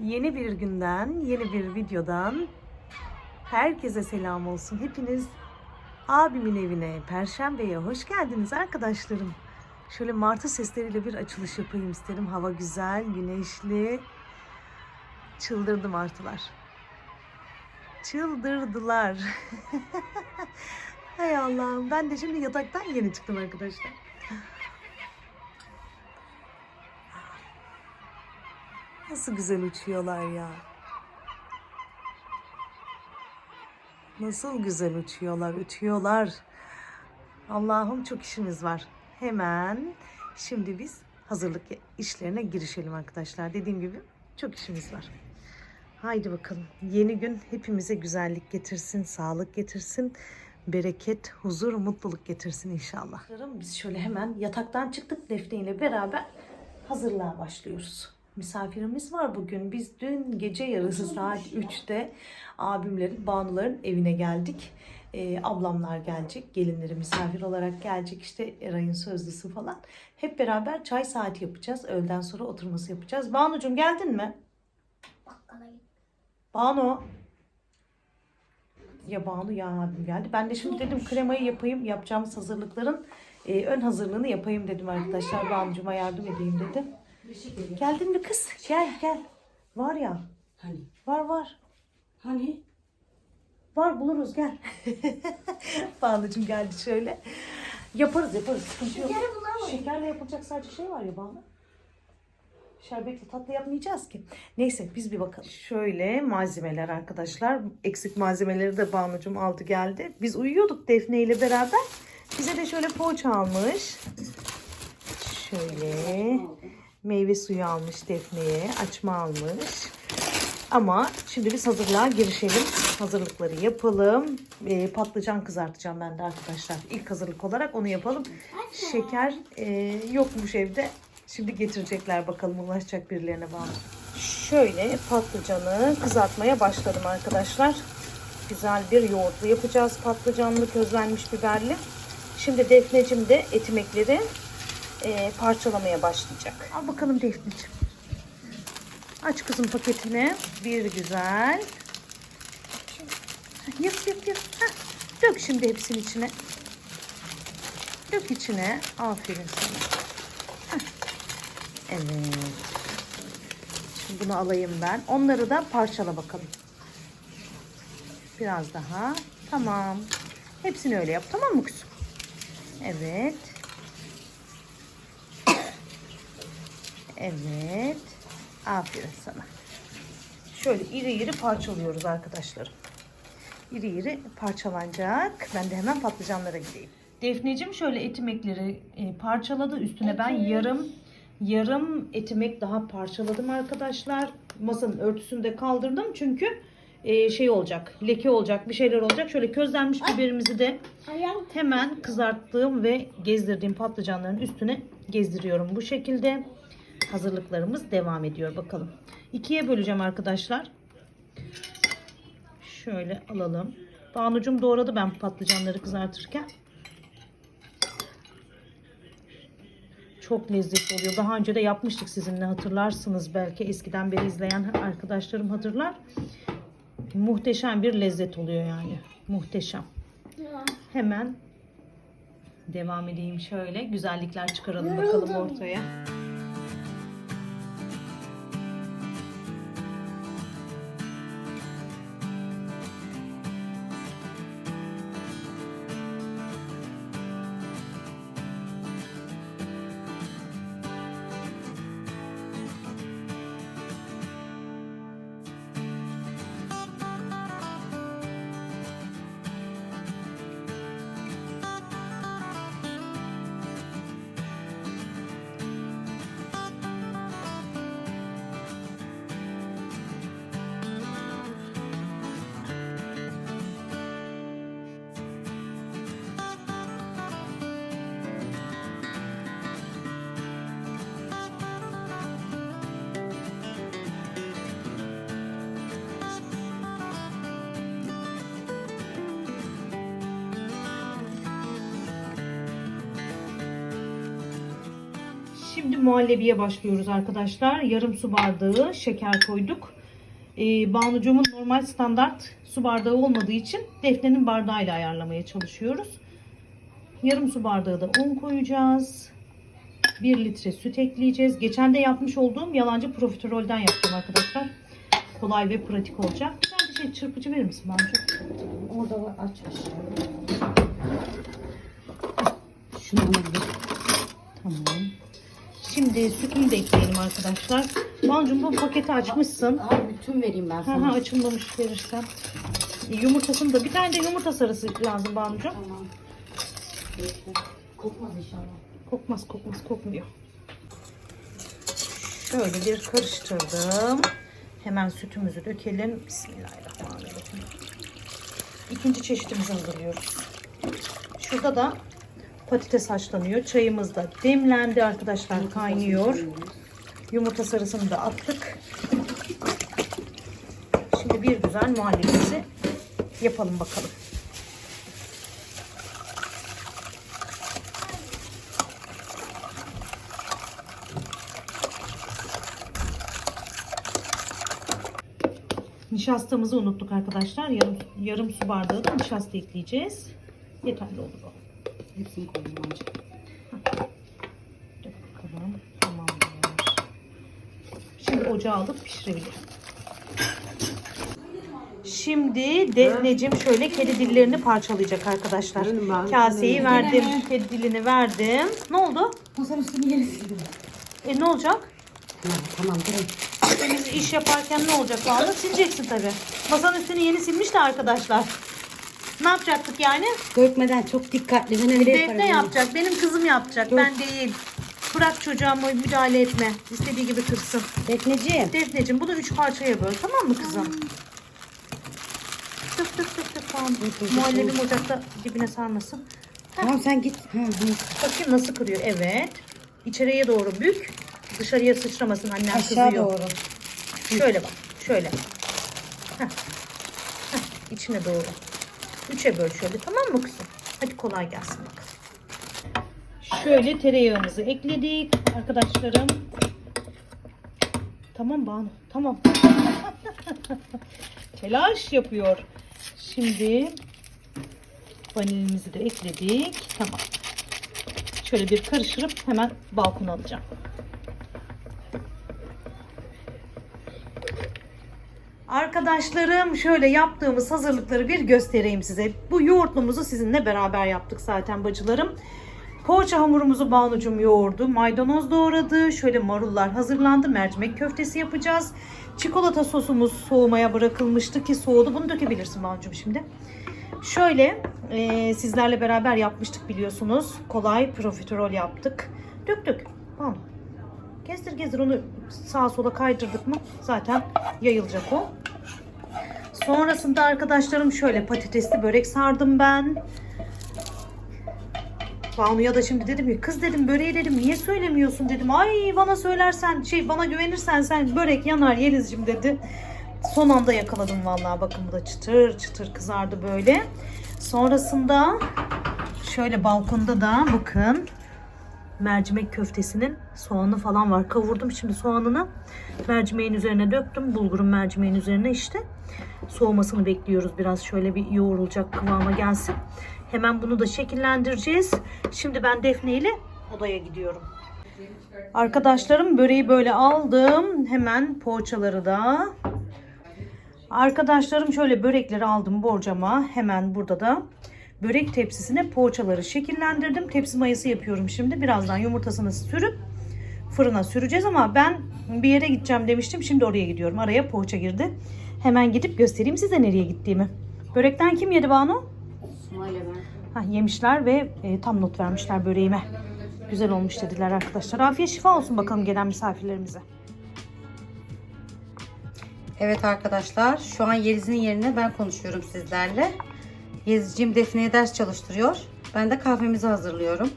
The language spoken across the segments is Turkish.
Yeni bir günden, yeni bir videodan herkese selam olsun. Hepiniz abimin evine, Perşembe'ye hoş geldiniz arkadaşlarım. Şöyle martı sesleriyle bir açılış yapayım istedim. Hava güzel, güneşli. Çıldırdı martılar. Çıldırdılar. Hay Allah'ım ben de şimdi yataktan yeni çıktım arkadaşlar. Nasıl güzel uçuyorlar ya. Nasıl güzel uçuyorlar, uçuyorlar. Allah'ım çok işimiz var. Hemen şimdi biz hazırlık işlerine girişelim arkadaşlar. Dediğim gibi çok işimiz var. Haydi bakalım. Yeni gün hepimize güzellik getirsin, sağlık getirsin, bereket, huzur, mutluluk getirsin inşallah. Biz şöyle hemen yataktan çıktık Defne ile beraber hazırlığa başlıyoruz. Misafirimiz var bugün. Biz dün gece yarısı saat 3'te abimlerin, Banuların evine geldik. Ee, ablamlar gelecek, gelinleri misafir olarak gelecek işte Eray'ın sözlüsü falan. Hep beraber çay saati yapacağız. Öğleden sonra oturması yapacağız. Banucuğum geldin mi? Banu. Ya Banu ya abim geldi. Ben de şimdi dedim kremayı yapayım. Yapacağımız hazırlıkların e, ön hazırlığını yapayım dedim arkadaşlar. Banucuma yardım edeyim dedim. Geldin mi kız? Gel gel. Var ya. Hani? Var var. Hani? Var buluruz gel. Banucum geldi şöyle. Yaparız yaparız. Sıkıntı yok. Şekeri bulamayız. Şekerle yapılacak sadece şey var ya Banu. Şerbetli tatlı yapmayacağız ki. Neyse biz bir bakalım. Şöyle malzemeler arkadaşlar. Eksik malzemeleri de Banucum aldı geldi. Biz uyuyorduk Defne ile beraber. Bize de şöyle poğaça almış. Şöyle meyve suyu almış Defne'ye. Açma almış. Ama şimdi biz hazırlığa girişelim. Hazırlıkları yapalım. Ee, patlıcan kızartacağım ben de arkadaşlar. İlk hazırlık olarak onu yapalım. Şeker e, yokmuş evde. Şimdi getirecekler bakalım ulaşacak birilerine bağlı. Şöyle patlıcanı kızartmaya başladım arkadaşlar. Güzel bir yoğurtlu yapacağız. Patlıcanlı közlenmiş biberli. Şimdi Defneciğim de etimekleri e, parçalamaya başlayacak. Al bakalım Defneciğim. Aç kızım paketini. Bir güzel. Yık yık yık. Heh. Dök şimdi hepsini içine. Dök içine. Aferin sana. Heh. Evet. Şimdi bunu alayım ben. Onları da parçala bakalım. Biraz daha. Tamam. Hepsini öyle yap. Tamam mı kızım? Evet. Evet. Aferin sana. Şöyle iri iri parçalıyoruz arkadaşlarım. İri iri parçalanacak. Ben de hemen patlıcanlara gideyim. Defneciğim şöyle etimekleri e, parçaladı. Üstüne ben yarım yarım etimek daha parçaladım arkadaşlar. Masanın örtüsünü de kaldırdım çünkü e, şey olacak, leke olacak, bir şeyler olacak. Şöyle közlenmiş biberimizi de Hemen kızarttığım ve gezdirdiğim patlıcanların üstüne gezdiriyorum bu şekilde. Hazırlıklarımız devam ediyor bakalım. İkiye böleceğim arkadaşlar. Şöyle alalım. Banucum doğradı ben patlıcanları kızartırken. Çok lezzetli oluyor. Daha önce de yapmıştık sizinle hatırlarsınız belki eskiden beri izleyen arkadaşlarım hatırlar. Muhteşem bir lezzet oluyor yani. Muhteşem. Hemen devam edeyim şöyle. Güzellikler çıkaralım bakalım ortaya. Şimdi muhallebiye başlıyoruz arkadaşlar. Yarım su bardağı şeker koyduk. Ee, Banucuğumun normal standart su bardağı olmadığı için Defne'nin bardağıyla ayarlamaya çalışıyoruz. Yarım su bardağı da un koyacağız. 1 litre süt ekleyeceğiz. Geçen de yapmış olduğum yalancı profiterolden yaptım arkadaşlar. Kolay ve pratik olacak. Sen bir şey çırpıcı verir misin Banucuğum? Orada var aç aşağı. Şunu alabilir. Tamam. Şimdi sütünü de ekleyelim arkadaşlar. Banucuğum bu paketi açmışsın. Al bütün vereyim ben sana. ha açılmamış verirsen. E, Yumurtasını da bir tane de yumurta sarısı lazım Banucuğum. Tamam. Kokmaz inşallah. Kokmaz kokmaz kokmuyor. Şöyle bir karıştırdım. Hemen sütümüzü dökelim. Bismillahirrahmanirrahim. İkinci çeşitimizi hazırlıyoruz. Şurada da patates haşlanıyor. Çayımız da demlendi arkadaşlar kaynıyor. Yumurta sarısını da attık. Şimdi bir güzel muhallebimizi yapalım bakalım. Nişastamızı unuttuk arkadaşlar. Yarım, yarım su bardağı da nişasta ekleyeceğiz. Yeterli olur o. Hepsini koydum bence. Bakalım. Tamamdır. Şimdi ocağa alıp pişirebilirim. Şimdi Defneciğim şöyle kedi dillerini parçalayacak arkadaşlar. Kaseyi verdim. Kedi dilini verdim. Ne oldu? Masanın üstünü yeri sildim. E ne olacak? Ha, tamam durun. Biz iş yaparken ne olacak Banu? Sileceksin tabii. Masanın üstünü yeni silmiş de arkadaşlar. Ne yapacaktık yani? Dökmeden çok dikkatli. Ben öyle yaparım. Defne yapacak. Benim kızım yapacak. Ben değil. Bırak çocuğuma müdahale etme. İstediği gibi kırsın. Defneciğim. Defneciğim bunu üç parçaya böl. Tamam mı kızım? Tık tık tık tık tamam. Muhallebim ocakta dibine sarmasın. Tamam sen git. Ha, neyse. Bakayım nasıl kırıyor. Evet. İçeriye doğru bük. Dışarıya sıçramasın annem Aşağı kızıyor. doğru. Şöyle bak. Şöyle. Heh. Heh. İçine doğru. Üçe böl şöyle. Tamam mı kızım? Hadi kolay gelsin bakalım. Şöyle tereyağımızı ekledik arkadaşlarım. Tamam Banu. Tamam. Telaş yapıyor. Şimdi vanilimizi de ekledik. Tamam. Şöyle bir karıştırıp hemen balkona alacağım. Arkadaşlarım şöyle yaptığımız hazırlıkları bir göstereyim size. Bu yoğurtlumuzu sizinle beraber yaptık zaten bacılarım. Poğaça hamurumuzu Banucum yoğurdu. Maydanoz doğradı. Şöyle marullar hazırlandı. Mercimek köftesi yapacağız. Çikolata sosumuz soğumaya bırakılmıştı ki soğudu. Bunu dökebilirsin Banucum şimdi. Şöyle e, sizlerle beraber yapmıştık biliyorsunuz. Kolay profiterol yaptık. Dök dök. Banu. Gezdir gezdir onu sağa sola kaydırdık mı zaten yayılacak o. Sonrasında arkadaşlarım şöyle patatesli börek sardım ben. Banu'ya da şimdi dedim ki kız dedim böreği dedim niye söylemiyorsun dedim. Ay bana söylersen şey bana güvenirsen sen börek yanar Yeliz'cim dedi. Son anda yakaladım vallahi bakın bu da çıtır çıtır kızardı böyle. Sonrasında şöyle balkonda da bakın mercimek köftesinin soğanı falan var. Kavurdum şimdi soğanını mercimeğin üzerine döktüm. Bulgurun mercimeğin üzerine işte. Soğumasını bekliyoruz. Biraz şöyle bir yoğrulacak kıvama gelsin. Hemen bunu da şekillendireceğiz. Şimdi ben Defne ile odaya gidiyorum. Arkadaşlarım böreği böyle aldım. Hemen poğaçaları da. Arkadaşlarım şöyle börekleri aldım borcama. Hemen burada da börek tepsisine poğaçaları şekillendirdim. Tepsi mayası yapıyorum şimdi. Birazdan yumurtasını sürüp fırına süreceğiz ama ben bir yere gideceğim demiştim. Şimdi oraya gidiyorum. Araya poğaça girdi. Hemen gidip göstereyim size nereye gittiğimi. Börekten kim yedi Banu? Sumayla ben. Ha, yemişler ve e, tam not vermişler böreğime. Güzel olmuş dediler arkadaşlar. Afiyet şifa olsun bakalım gelen misafirlerimize. Evet arkadaşlar şu an Yeliz'in yerine ben konuşuyorum sizlerle. Yelizciğim Defne'ye ders çalıştırıyor. Ben de kahvemizi hazırlıyorum.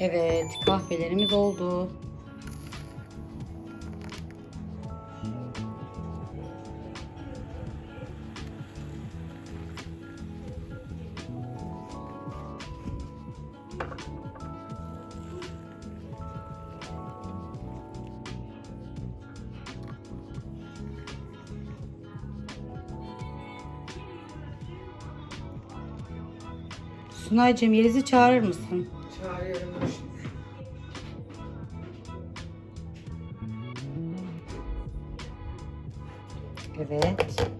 Evet kahvelerimiz oldu. Sunaycığım Yeliz'i çağırır mısın? Evet.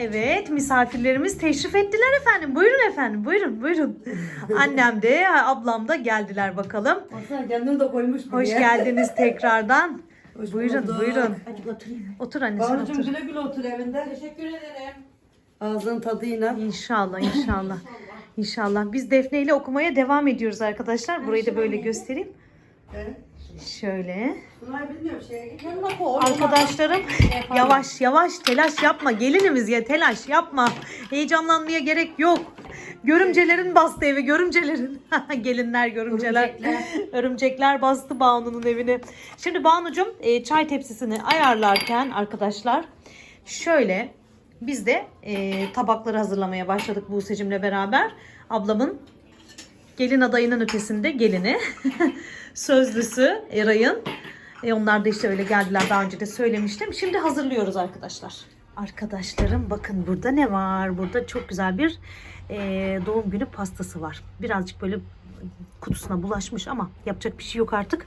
Evet, misafirlerimiz teşrif ettiler efendim. Buyurun efendim, buyurun, buyurun. Annem de, ablam da geldiler bakalım. Aslında kendini de koymuş Hoş geldiniz tekrardan. Hoş buyurun, bulduk. buyurun. Hadi oturayım. Otur anneciğim, Banucuğum otur. güle güle otur evinde. Teşekkür ederim. Ağzın tadıyla. İnşallah, inşallah. İnşallah. Biz Defne ile okumaya devam ediyoruz arkadaşlar. Burayı da böyle göstereyim. Şöyle. Bunlar bilmiyorum şeye yanına koy. Arkadaşlarım yavaş yavaş telaş yapma. Gelinimiz ya telaş yapma. Heyecanlanmaya gerek yok. Görümcelerin bastı evi görümcelerin. Gelinler görümceler. Örümcekler bastı Banu'nun evini. Şimdi Banu'cum e, çay tepsisini ayarlarken arkadaşlar şöyle biz de e, tabakları hazırlamaya başladık Buse'cimle beraber. Ablamın gelin adayının ötesinde gelini. Sözlüsü Eray'ın. E onlar da işte öyle geldiler daha önce de söylemiştim. Şimdi hazırlıyoruz arkadaşlar. Arkadaşlarım bakın burada ne var? Burada çok güzel bir e, doğum günü pastası var. Birazcık böyle kutusuna bulaşmış ama yapacak bir şey yok artık.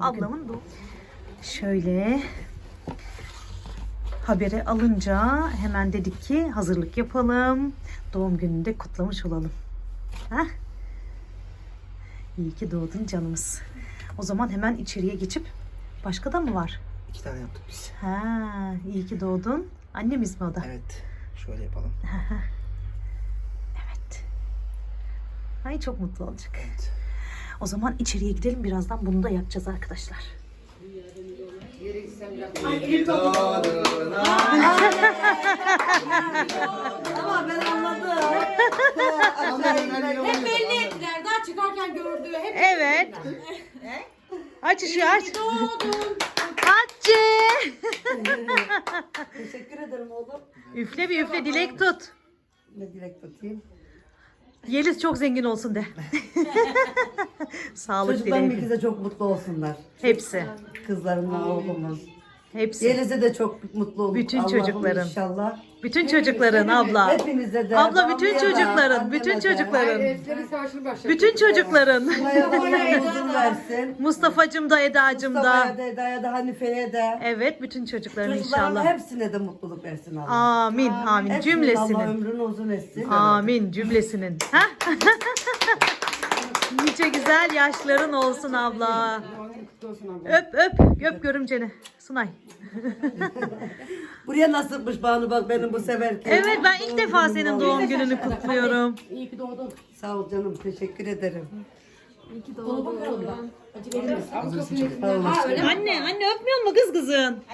Ablamın doğum Şöyle haberi alınca hemen dedik ki hazırlık yapalım. Doğum gününü de kutlamış olalım. Heh. İyi ki doğdun canımız. O zaman hemen içeriye geçip başka da mı var? İki tane yaptık biz. Ha, iyi ki doğdun. Annemiz mi o da? Evet. Şöyle yapalım. Evet. Ay çok mutlu olacak. Evet. O zaman içeriye gidelim. Birazdan bunu da yakacağız arkadaşlar. Ama ben anladım. Hep belli ettiler. Daha çıkarken gördü. Hep Evet. Aç ışığı aç. Hatice. Teşekkür ederim oğlum. Üfle bir üfle dilek tut. Ne dilek tutayım. Yeliz çok zengin olsun de. Sağlık Çocuklarım dileği. ikisi de çok mutlu olsunlar. Hepsi. Kızlarımla oğlumuz. Hepsi. Yeliz'e de çok mutlu olur. Bütün Allah'ım çocukların. inşallah. Bütün çocukların abla. Hepinize de. Abla bütün da, çocukların, anneme bütün de. çocukların. Bütün çocukların. Sunay'a da uzun versin. Mustafa'cım da Eda'cım Mustafa'ya da. da, Eda'ya da, Hanife'ye de. Evet bütün çocukların Çocukların inşallah. hepsine de mutluluk versin Allah. Amin amin Hepsinin Allah cümlesinin. ömrünü uzun etsin. Amin cümlesinin. Ha? Nice güzel yaşların olsun abla. Öp öp öp görümceni. Sunay. Buraya nasılmış Banu bak benim bu seferki. Evet ben ilk defa senin doğum gününü kutluyorum. İyi ki doğdun. Sağ ol canım teşekkür ederim. İyi ki doğdun. Anne anne öpmüyor mu kız kızın?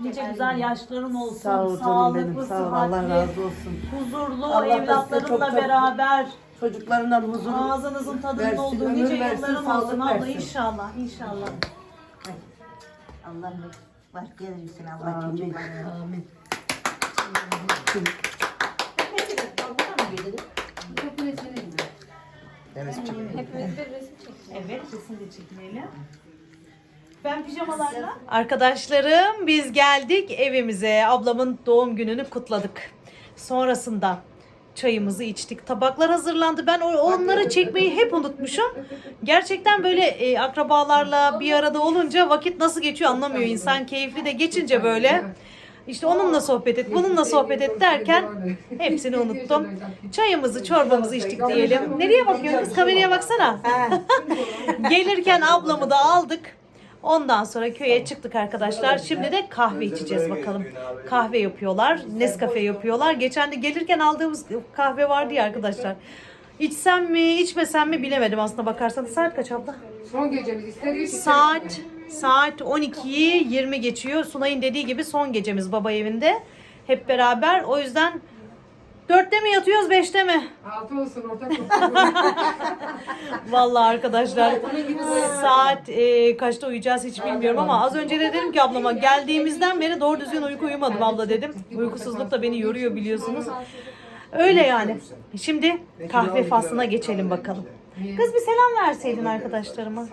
Nice güzel yaşların olsun. Sağ ol canım sağlıklı, benim. Sağ ol Allah sıhhatli, razı olsun. huzurlu Allah da size evlatlarınla çok çok- beraber Çocuklarından huzur. ağzınızın tadının versin, olduğu ömür nice sağlık olsun abla versin. inşallah inşallah. Allah'ım var gelirsin Allah Amin. çocuklarına. Amin. Evet. Evet kesin de çekmeyle. Ben pijamalarla. Arkadaşlarım biz geldik evimize. Ablamın doğum gününü kutladık. Sonrasında çayımızı içtik. Tabaklar hazırlandı. Ben onları çekmeyi hep unutmuşum. Gerçekten böyle e, akrabalarla bir arada olunca vakit nasıl geçiyor anlamıyor insan. Keyifli de geçince böyle. İşte onunla sohbet et, bununla sohbet et derken hepsini unuttum. Çayımızı, çorbamızı içtik diyelim. Nereye bakıyorsun? Kameraya baksana. Gelirken ablamı da aldık. Ondan sonra köye çıktık arkadaşlar. Şimdi de kahve içeceğiz bakalım. Kahve yapıyorlar. Nescafe yapıyorlar. Geçen de gelirken aldığımız kahve vardı ya arkadaşlar. İçsem mi, içmesem mi bilemedim aslında bakarsanız. Saat kaç abla? Son gecemiz. Saat saat 12'yi 20 geçiyor. Sunay'ın dediği gibi son gecemiz baba evinde. Hep beraber. O yüzden 4'te mi yatıyoruz 5'te mi? Altı olsun ortak olsun. Vallahi arkadaşlar saat e, kaçta uyuyacağız hiç bilmiyorum ama az önce de dedim ki ablama geldiğimizden beri doğru düzgün uyku uyumadım abla dedim. Uykusuzluk da beni yoruyor biliyorsunuz. Öyle yani. Şimdi kahve faslına geçelim bakalım. Kız bir selam verseydin arkadaşlarıma.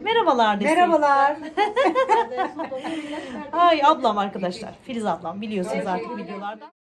Merhabalar deseydin. Merhabalar. Ay ablam arkadaşlar. Filiz ablam biliyorsunuz artık videolardan.